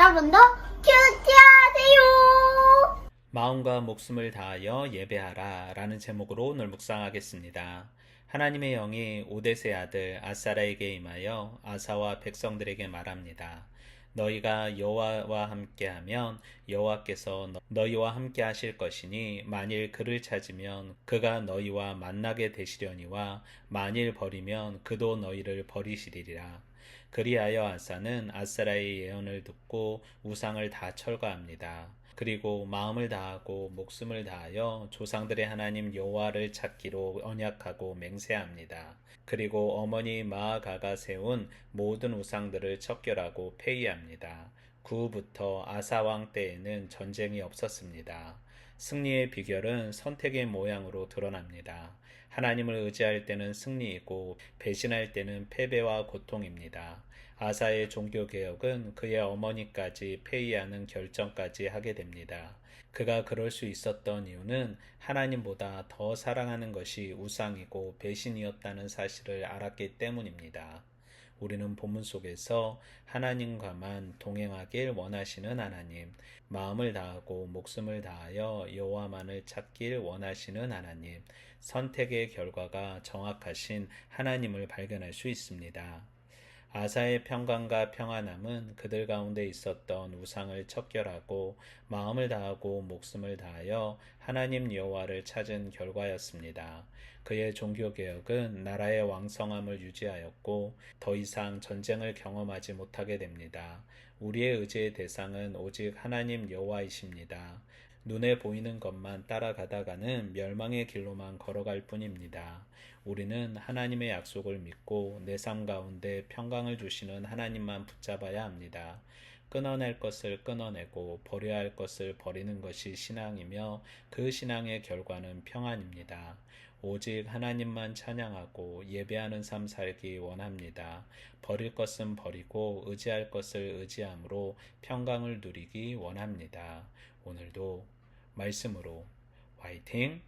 여러분도 큐티하세요. 마음과 목숨을 다하여 예배하라 라는 제목으로 오늘 묵상하겠습니다. 하나님의 영이 오데스의 아들 아사라에게 임하여 아사와 백성들에게 말합니다. 너희가 여호와와 함께하면 여호와께서 너- 너희와 함께 하실 것이니 만일 그를 찾으면 그가 너희와 만나게 되시려니와 만일 버리면 그도 너희를 버리시리라. 그리하여 아사는 아사라의 예언을 듣고 우상을 다 철거합니다. 그리고 마음을 다하고 목숨을 다하여 조상들의 하나님 여호와를 찾기로 언약하고 맹세합니다. 그리고 어머니 마아가가 세운 모든 우상들을 척결하고 폐위합니다. 그 후부터 아사 왕 때에는 전쟁이 없었습니다. 승리의 비결은 선택의 모양으로 드러납니다. 하나님을 의지할 때는 승리이고 배신할 때는 패배와 고통입니다. 아사의 종교 개혁은 그의 어머니까지 폐위하는 결정까지 하게 됩니다. 그가 그럴 수 있었던 이유는 하나님보다 더 사랑하는 것이 우상이고 배신이었다는 사실을 알았기 때문입니다. 우리는 본문 속에서 하나님과만 동행하길 원하시는 하나님, 마음을 다하고 목숨을 다하여 여호와만을 찾길 원하시는 하나님, 선택의 결과가 정확하신 하나님을 발견할 수 있습니다. 아사의 평강과 평안함은 그들 가운데 있었던 우상을 척결하고 마음을 다하고 목숨을 다하여 하나님 여호와를 찾은 결과였습니다. 그의 종교 개혁은 나라의 왕성함을 유지하였고 더 이상 전쟁을 경험하지 못하게 됩니다. 우리의 의지의 대상은 오직 하나님 여호와이십니다. 눈에 보이는 것만 따라가다가는 멸망의 길로만 걸어갈 뿐입니다. 우리는 하나님의 약속을 믿고 내 삶 가운데 평강을 주시는 하나님만 붙잡아야 합니다. 끊어낼 것을 끊어내고 버려야 할 것을 버리는 것이 신앙이며 그 신앙의 결과는 평안입니다. 오직 하나님만 찬양하고 예배하는 삶 살기 원합니다. 버릴 것은 버리고 의지할 것을 의지함으로 평강을 누리기 원합니다. 오늘도 말씀으로 화이팅!